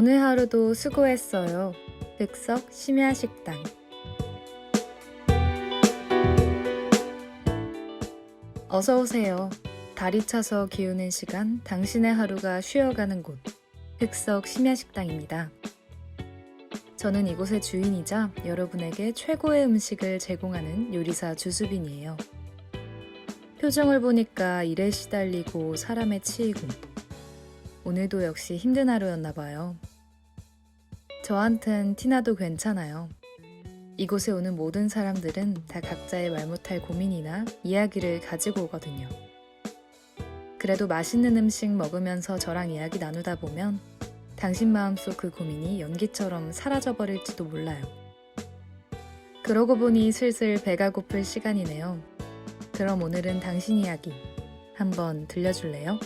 오늘 하루도 수고했어요. 득석 심야식당. 어서 오세요. 다리 차서 기우는 시간, 당신의 하루가 쉬어가는 곳. 흑석 심야식당입니다. 저는 이곳의 주인이자 여러분에게 최고의 음식을 제공하는 요리사 주수빈이에요. 표정을 보니까 일에 시달리고 사람에 치이고 오늘도 역시 힘든 하루였나 봐요. 저한텐 티나도 괜찮아요. 이곳에 오는 모든 사람들은 다 각자의 말 못할 고민이나 이야기를 가지고 오거든요. 그래도 맛있는 음식 먹으면서 저랑 이야기 나누다 보면 당신 마음속 그 고민이 연기처럼 사라져버릴지도 몰라요. 그러고 보니 슬슬 배가 고플 시간이네요. 그럼 오늘은 당신 이야기 한번 들려줄래요?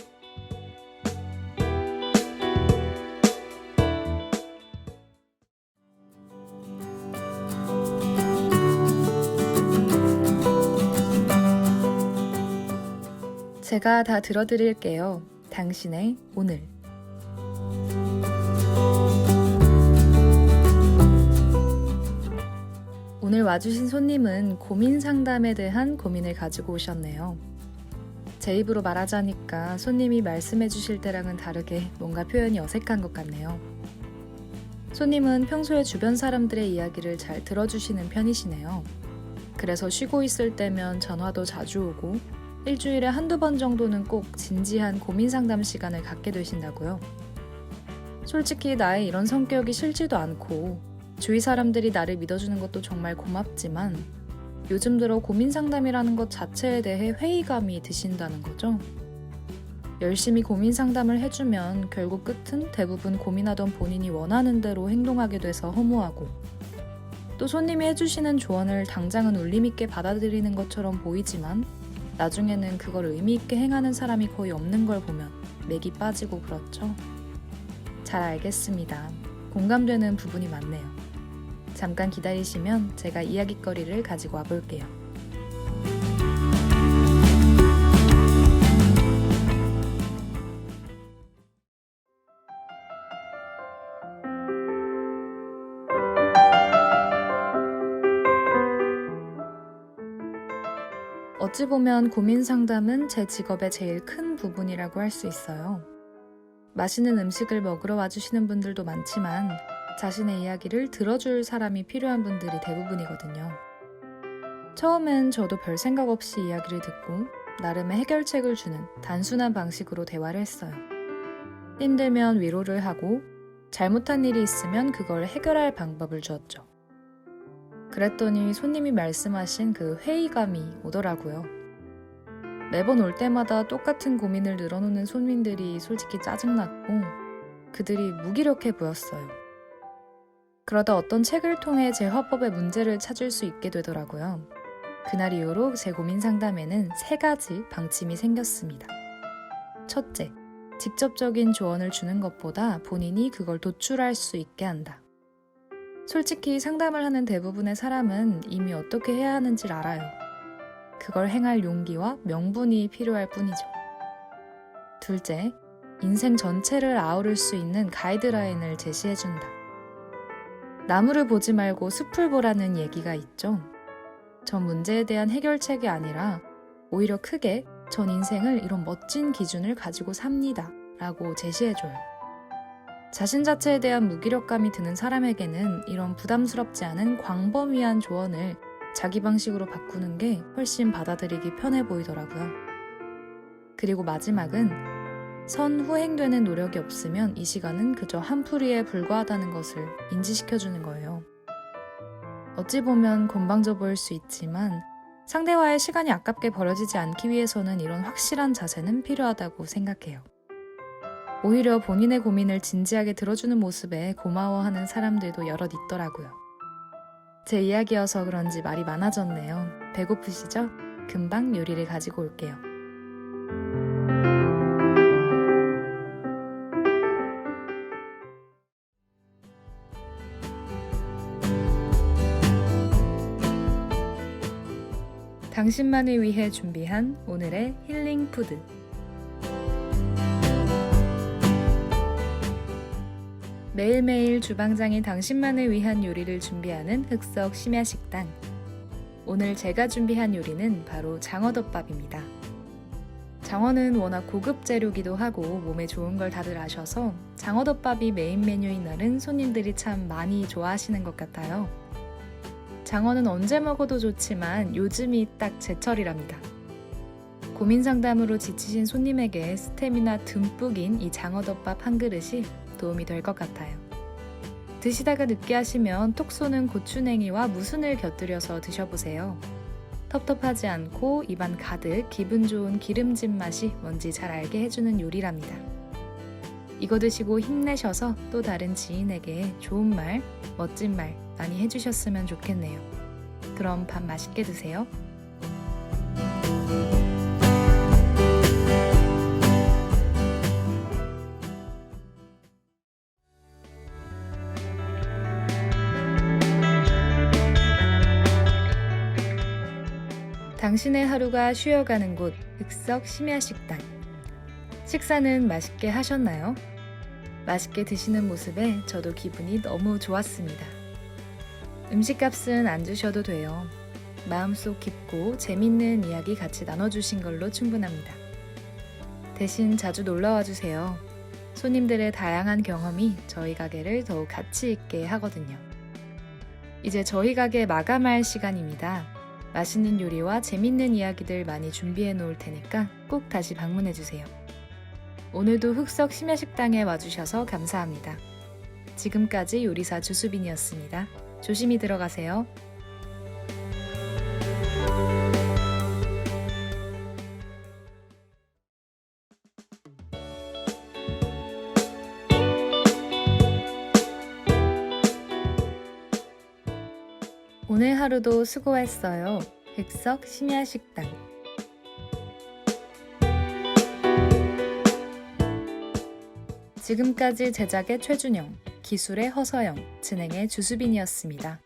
제가 다 들어드릴게요. 당신의 오늘. 오늘 와주신 손님은 고민 상담에 대한 고민을 가지고 오셨네요. 제 입으로 말하자니까 손님이 말씀해 주실 때랑은 다르게 뭔가 표현이 어색한 것 같네요. 손님은 평소에 주변 사람들의 이야기를 잘 들어주시는 편이시네요. 그래서 쉬고 있을 때면 전화도 자주 오고 일주일에 한두 번 정도는 꼭 진지한 고민 상담 시간을 갖게 되신다고요. 솔직히 나의 이런 성격이 싫지도 않고 주위 사람들이 나를 믿어주는 것도 정말 고맙지만 요즘 들어 고민 상담이라는 것 자체에 대해 회의감이 드신다는 거죠. 열심히 고민 상담을 해주면 결국 끝은 대부분 고민하던 본인이 원하는 대로 행동하게 돼서 허무하고 또 손님이 해주시는 조언을 당장은 울림 있게 받아들이는 것처럼 보이지만 나중에는 그걸 의미있게 행하는 사람이 거의 없는 걸 보면 맥이 빠지고 그렇죠. 잘 알겠습니다. 공감되는 부분이 많네요. 잠깐 기다리시면 제가 이야기거리를 가지고 와볼게요. 어찌 보면 고민 상담은 제 직업의 제일 큰 부분이라고 할 수 있어요. 맛있는 음식을 먹으러 와주시는 분들도 많지만 자신의 이야기를 들어줄 사람이 필요한 분들이 대부분이거든요. 처음엔 저도 별 생각 없이 이야기를 듣고 나름의 해결책을 주는 단순한 방식으로 대화를 했어요. 힘들면 위로를 하고 잘못한 일이 있으면 그걸 해결할 방법을 주었죠. 그랬더니 손님이 말씀하신 그 회의감이 오더라고요. 매번 올 때마다 똑같은 고민을 늘어놓는 손님들이 솔직히 짜증났고 그들이 무기력해 보였어요. 그러다 어떤 책을 통해 제 화법의 문제를 찾을 수 있게 되더라고요. 그날 이후로 제 고민 상담에는 세 가지 방침이 생겼습니다. 첫째, 직접적인 조언을 주는 것보다 본인이 그걸 도출할 수 있게 한다. 솔직히 상담을 하는 대부분의 사람은 이미 어떻게 해야 하는지를 알아요. 그걸 행할 용기와 명분이 필요할 뿐이죠. 둘째, 인생 전체를 아우를 수 있는 가이드라인을 제시해준다. 나무를 보지 말고 숲을 보라는 얘기가 있죠. 전 문제에 대한 해결책이 아니라 오히려 크게 전 인생을 이런 멋진 기준을 가지고 삽니다. 라고 제시해줘요. 자신 자체에 대한 무기력감이 드는 사람에게는 이런 부담스럽지 않은 광범위한 조언을 자기 방식으로 바꾸는 게 훨씬 받아들이기 편해 보이더라고요. 그리고 마지막은 선후행되는 노력이 없으면 이 시간은 그저 한풀이에 불과하다는 것을 인지시켜주는 거예요. 어찌 보면 건방져 보일 수 있지만 상대와의 시간이 아깝게 버려지지 않기 위해서는 이런 확실한 자세는 필요하다고 생각해요. 오히려 본인의 고민을 진지하게 들어주는 모습에 고마워하는 사람들도 여럿 있더라고요. 제 이야기여서 그런지 말이 많아졌네요. 배고프시죠? 금방 요리를 가지고 올게요. 당신만을 위해 준비한 오늘의 힐링 푸드. 매일매일 주방장이 당신만을 위한 요리를 준비하는 흑석 심야식당. 오늘 제가 준비한 요리는 바로 장어덮밥입니다. 장어는 워낙 고급 재료기도 하고 몸에 좋은 걸 다들 아셔서 장어덮밥이 메인 메뉴인 날은 손님들이 참 많이 좋아하시는 것 같아요. 장어는 언제 먹어도 좋지만 요즘이 딱 제철이랍니다. 고민 상담으로 지치신 손님에게 스테미나 듬뿍인 이 장어덮밥 한 그릇이 도움이 될 것 같아요. 드시다가 느끼 하시면 톡 쏘는 고추냉이와 무순을 곁들여서 드셔보세요. 텁텁하지 않고 입안 가득 기분 좋은 기름진 맛이 뭔지 잘 알게 해주는 요리랍니다. 이거 드시고 힘내셔서 또 다른 지인에게 좋은 말, 멋진 말 많이 해주셨으면 좋겠네요. 그럼 밥 맛있게 드세요. 당신의 하루가 쉬어가는 곳 흑석 심야식당. 식사는 맛있게 하셨나요? 맛있게 드시는 모습에 저도 기분이 너무 좋았습니다. 음식값은 안 주셔도 돼요. 마음속 깊고 재밌는 이야기 같이 나눠주신 걸로 충분합니다. 대신 자주 놀러와 주세요. 손님들의 다양한 경험이 저희 가게를 더욱 가치 있게 하거든요. 이제 저희 가게 마감할 시간입니다. 맛있는 요리와 재밌는 이야기들 많이 준비해 놓을 테니까 꼭 다시 방문해 주세요. 오늘도 흑석 심야식당에 와주셔서 감사합니다. 지금까지 요리사 주수빈이었습니다. 조심히 들어가세요. 오늘 하루도 수고했어요. 흑석 심야 식당. 지금까지 제작의 최준영, 기술의 허서영, 진행의 주수빈이었습니다.